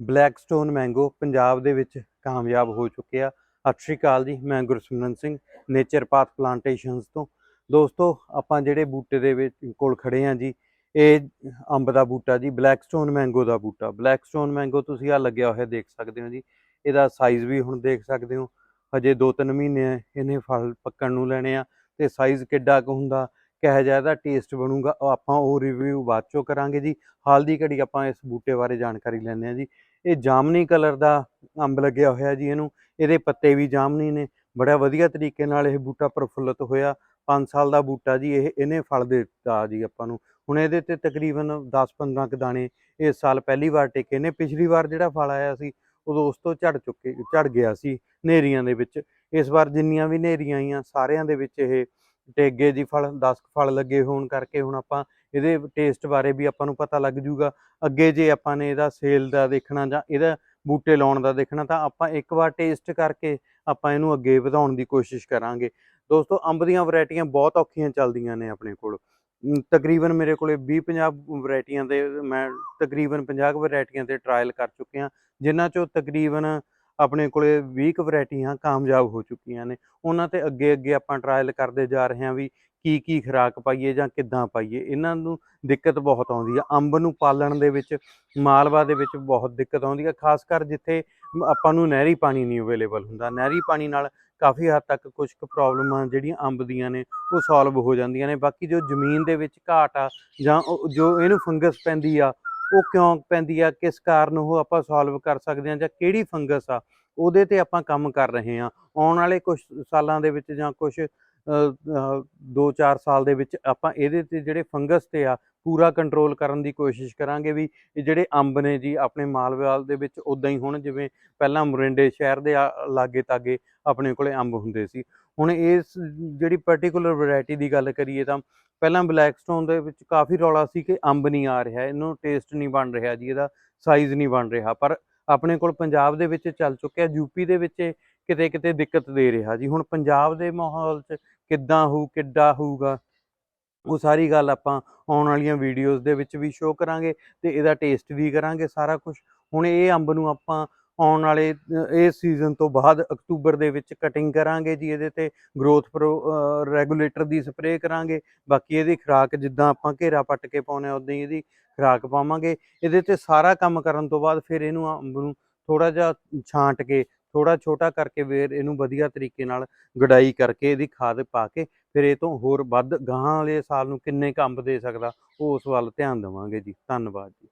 Black stone mango Punjab ਦੇ ਵਿੱਚ ਕਾਮਯਾਬ ਹੋ ਚੁੱਕਿਆ ਸਤਿ ਸ਼੍ਰੀ ਅਕਾਲ ਜੀ, ਮੈਂ Gursimran Singh, Nature Path Plantations ਤੋਂ। ਦੋਸਤੋ, ਆਪਾਂ ਜਿਹੜੇ ਬੂਟੇ ਦੇ ਵਿੱਚ ਕੋਲ ਖੜੇ ਆ ਜੀ, ਇਹ ਅੰਬ ਦਾ ਬੂਟਾ ਜੀ ਬਲੈਕ ਸਟੋਨ ਮੈਂਗੋ ਦਾ ਬੂਟਾ। ਬਲੈਕ ਸਟੋਨ ਮੈਂਗੋ ਤੁਸੀਂ ਆ ਲੱਗਿਆ ਹੋਇਆ ਦੇਖ ਸਕਦੇ ਹੋ ਜੀ। ਇਹਦਾ ਸਾਈਜ਼ ਵੀ ਹੁਣ ਦੇਖ ਸਕਦੇ ਹੋ। ਹਜੇ 2-3 ਮਹੀਨੇ ਇਹਨੇ ਫਲ ਪੱਕਣ ਨੂੰ ਲੈਣੇ ਆ ਤੇ ਸਾਈਜ਼ ਕਿੱਡਾ ਕੁ ਹੁੰਦਾ ਕਿਹੋ ਜਿਹਾ ਇਹਦਾ ਟੇਸਟ ਬਣੂਗਾ ਆਪਾਂ ਉਹ ਰਿਵਿਊ ਬਾਅਦ ਚੋਂ ਕਰਾਂਗੇ ਜੀ। ਹਾਲ ਦੀ ਘੜੀ ਆਪਾਂ ਇਸ ਬੂਟੇ ਬਾਰੇ ਜਾਣਕਾਰੀ ਲੈਂਦੇ ਹਾਂ ਜੀ। ਇਹ ਜਾਮਨੀ ਕਲਰ ਦਾ ਅੰਬ ਲੱਗਿਆ ਹੋਇਆ ਜੀ ਇਹਨੂੰ। ਇਹਦੇ ਪੱਤੇ ਵੀ ਜਾਮਨੀ ਨੇ। ਬੜਾ ਵਧੀਆ ਤਰੀਕੇ ਨਾਲ ਇਹ ਬੂਟਾ ਪ੍ਰਫੁੱਲਤ ਹੋਇਆ। 5 ਸਾਲ ਦਾ ਬੂਟਾ ਜੀ, ਇਹ ਇਹਨੇ ਫਲ ਦੇ ਦਿੱਤਾ ਜੀ ਆਪਾਂ ਨੂੰ। ਹੁਣ ਇਹਦੇ ਤੇ ਤਕਰੀਬਨ 10-15 ਕ ਦਾਣੇ ਇਸ ਸਾਲ ਪਹਿਲੀ ਵਾਰ ਟੇਕੇ। ਨੇ ਪਿਛਲੀ ਵਾਰ ਜਿਹੜਾ ਫਲ ਆਇਆ ਸੀ, ਉਦੋਂ ਉਸ ਤੋਂ ਝੜ ਚੁੱਕੇ, ਝੜ ਗਿਆ ਸੀ ਹਨੇਰੀਆਂ ਦੇ ਵਿੱਚ। ਇਸ ਵਾਰ ਜਿੰਨੀਆਂ ਵੀ ਹਨੇਰੀਆਂ ਆਈਆਂ, ਸਾਰਿਆਂ ਦੇ ਵਿੱਚ ਇਹ ਟੇਗੇ ਦੀ ਫਲ 10 ਫਲ ਲੱਗੇ ਹੋਣ ਕਰਕੇ ਹੁਣ ਆਪਾਂ ਇਹਦੇ ਟੇਸਟ ਬਾਰੇ ਵੀ ਆਪਾਂ ਨੂੰ ਪਤਾ ਲੱਗ ਜੂਗਾ। ਅੱਗੇ ਜੇ ਆਪਾਂ ਨੇ ਇਹਦਾ ਸੇਲ ਦਾ ਦੇਖਣਾ ਜਾਂ ਇਹਦਾ ਬੂਟੇ ਲਾਉਣ ਦਾ ਦੇਖਣਾ ਤਾਂ ਆਪਾਂ ਇੱਕ ਵਾਰ ਟੇਸਟ ਕਰਕੇ ਆਪਾਂ ਇਹਨੂੰ ਅੱਗੇ ਵਧਾਉਣ ਦੀ ਕੋਸ਼ਿਸ਼ ਕਰਾਂਗੇ। ਦੋਸਤੋ, ਅੰਬ ਦੀਆਂ ਵੈਰਾਈਟੀਆਂ ਬਹੁਤ ਔਖੀਆਂ ਚੱਲਦੀਆਂ ਨੇ ਆਪਣੇ ਕੋਲ। ਤਕਰੀਬਨ ਮੇਰੇ ਕੋਲੇ 20 50 ਵੈਰਾਈਟੀਆਂ ਦੇ ਮੈਂ ਤਕਰੀਬਨ 50 ਵੈਰਾਈਟੀਆਂ ਤੇ ਟਰਾਇਲ ਕਰ ਚੁੱਕਿਆ। ਹਾਂ ਜਿਨ੍ਹਾਂ ਚੋਂ ਤਕਰੀਬਨ ਆਪਣੇ ਕੋਲੇ 20 ਕੁ ਵੈਰਾਈਟੀਆਂ ਕਾਮਯਾਬ ਹੋ ਚੁੱਕੀਆਂ ਨੇ। ਉਹਨਾਂ ਤੇ ਅੱਗੇ ਅੱਗੇ ਆਪਾਂ ਟਰਾਇਲ ਕਰਦੇ ਜਾ ਰਹੇ ਹਾਂ ਵੀ ਕੀ ਕੀ ਖੁਰਾਕ ਪਾਈਏ ਜਾਂ ਕਿੱਦਾਂ ਪਾਈਏ। ਇਹਨਾਂ ਨੂੰ ਦਿੱਕਤ ਬਹੁਤ ਆਉਂਦੀ ਆ। ਅੰਬ ਨੂੰ ਪਾਲਣ ਦੇ ਵਿੱਚ, ਮਾਲਵਾ ਦੇ ਵਿੱਚ ਬਹੁਤ ਦਿੱਕਤ ਆਉਂਦੀ ਆ, ਖਾਸ ਕਰ ਜਿੱਥੇ ਆਪਾਂ ਨੂੰ ਨਹਿਰੀ ਪਾਣੀ ਨਹੀਂ ਅਵੇਲੇਬਲ ਹੁੰਦਾ। ਨਹਿਰੀ ਪਾਣੀ ਨਾਲ ਕਾਫੀ ਹੱਦ ਤੱਕ ਕੁਝ ਕੁ ਪ੍ਰੋਬਲਮਾਂ ਜਿਹੜੀਆਂ ਅੰਬ ਦੀਆਂ ਨੇ, ਉਹ ਸੋਲਵ ਹੋ ਜਾਂਦੀਆਂ ਨੇ। ਬਾਕੀ ਜੋ ਜ਼ਮੀਨ ਦੇ ਵਿੱਚ ਘਾਟ ਆ ਜਾਂ ਜੋ ਇਹਨੂੰ ਫੰਗਸ ਪੈਂਦੀ ਆ ਉਹ ਕਿਉਂ ਪੈਂਦੀ ਆ, ਕਿਸ ਕਾਰਨ ਉਹ ਆਪਾਂ ਸੋਲਵ ਕਰ ਸਕਦੇ ਹਾਂ ਜਾਂ ਕਿਹੜੀ ਫੰਗਸ ਆ, ਉਹਦੇ ਤੇ ਆਪਾਂ ਕੰਮ ਕਰ ਰਹੇ ਹਾਂ ਆਉਣ ਵਾਲੇ ਕੁਝ ਸਾਲਾਂ ਦੇ ਵਿੱਚ ਜਾਂ ਕੁਝ 2-4 ਸਾਲ ਦੇ ਵਿੱਚ ਆਪਾਂ ਇਹਦੇ ਤੇ ਜਿਹੜੇ ਫੰਗਸ ਤੇ ਆ, ਪੂਰਾ ਕੰਟਰੋਲ ਕਰਨ ਦੀ ਕੋਸ਼ਿਸ਼ ਕਰਾਂਗੇ ਵੀ ਜਿਹੜੇ ਅੰਬ ਨੇ ਜੀ, ਆਪਣੇ ਮਾਲਵਾਲ ਦੇ ਵਿੱਚ ਉਦਾਂ ਹੀ ਹੁਣ, ਜਿਵੇਂ ਪਹਿਲਾਂ ਮੁਰਿੰਡੇ ਸ਼ਹਿਰ ਦੇ ਲਾਗੇ ਤਾਗੇ ਆਪਣੇ ਕੋਲੇ ਅੰਬ ਹੁੰਦੇ ਸੀ। ਹੁਣ ਇਸ ਜਿਹੜੀ ਪਾਰਟਿਕੂਲਰ ਵੈਰਾਈਟੀ ਦੀ ਗੱਲ ਕਰੀਏ ਤਾਂ ਪਹਿਲਾਂ ਬਲੈਕ ਸਟੋਨ ਦੇ ਵਿੱਚ ਕਾਫੀ ਰੌਲਾ ਸੀ ਕਿ ਅੰਬ ਨਹੀਂ ਆ ਰਿਹਾ, ਇਹਨੂੰ ਟੇਸਟ ਨਹੀਂ ਬਣ ਰਿਹਾ ਜੀ, ਇਹਦਾ ਸਾਈਜ਼ ਨਹੀਂ ਬਣ ਰਿਹਾ, ਪਰ ਆਪਣੇ ਕੋਲ ਪੰਜਾਬ ਦੇ ਵਿੱਚ ਚੱਲ ਚੁੱਕਿਆ ਯੂਪੀ ਦੇ ਵਿੱਚ ਇਹ ਕਿਤੇ ਕਿਤੇ ਦਿੱਕਤ ਦੇ ਰਿਹਾ ਜੀ। ਹੁਣ ਪੰਜਾਬ ਦੇ ਮਾਹੌਲ 'ਚ ਕਿੱਦਾਂ ਹੋਊ, ਕਿੱਡਾ ਹੋਊਗਾ, ਉਹ ਸਾਰੀ ਗੱਲ ਆਪਾਂ ਆਉਣ ਵਾਲੀਆਂ ਵੀਡੀਓਜ਼ ਦੇ ਵਿੱਚ ਵੀ ਸ਼ੋਅ ਕਰਾਂਗੇ ਤੇ ਇਹਦਾ ਟੇਸਟ ਵੀ ਕਰਾਂਗੇ ਸਾਰਾ ਕੁਝ ਹੁਣ ਇਹ ਅੰਬ ਨੂੰ ਆਪਾਂ ਆਉਣ ਵਾਲੇ ਇਹ ਸੀਜ਼ਨ ਤੋਂ ਬਾਅਦ ਅਕਤੂਬਰ ਦੇ ਵਿੱਚ ਕਟਿੰਗ ਕਰਾਂਗੇ ਜੀ ਇਹਦੇ ਤੇ ਗਰੋਥ ਰੈਗੂਲੇਟਰ ਦੀ ਸਪਰੇਅ ਕਰਾਂਗੇ। ਬਾਕੀ ਇਹਦੀ ਖੁਰਾਕ ਜਿੱਦਾਂ ਆਪਾਂ ਘੇਰਾ ਪੱਟ ਕੇ ਪਾਉਨੇ ਉਦਾਂ ਹੀ ਇਹਦੀ ਖੁਰਾਕ ਪਾਵਾਂਗੇ। ਇਹਦੇ ਤੇ ਸਾਰਾ ਕੰਮ ਕਰਨ ਤੋਂ ਬਾਅਦ ਫਿਰ ਇਹਨੂੰ ਅੰਬ ਨੂੰ ਥੋੜਾ ਜਿਹਾ ਛਾਂਟ ਕੇ ਥੋੜਾ ਛੋਟਾ ਕਰਕੇ ਫੇਰ ਇਹਨੂੰ ਵਧੀਆ ਤਰੀਕੇ ਨਾਲ ਗਡਾਈ ਕਰਕੇ ਇਹਦੀ ਖਾਦ ਪਾ ਕੇ ਫਿਰ ਇਹ ਤੋਂ ਹੋਰ ਵੱਧ ਗਾਹਾਂ ਵਾਲੇ ਸਾਲ ਨੂੰ ਕਿੰਨੇ ਕੁ ਅੰਬ ਦੇ ਸਕਦਾ ਉਹ ਉਸ ਵੱਲ ਧਿਆਨ ਦੇਵਾਂਗੇ ਜੀ। ਧੰਨਵਾਦ ਜੀ।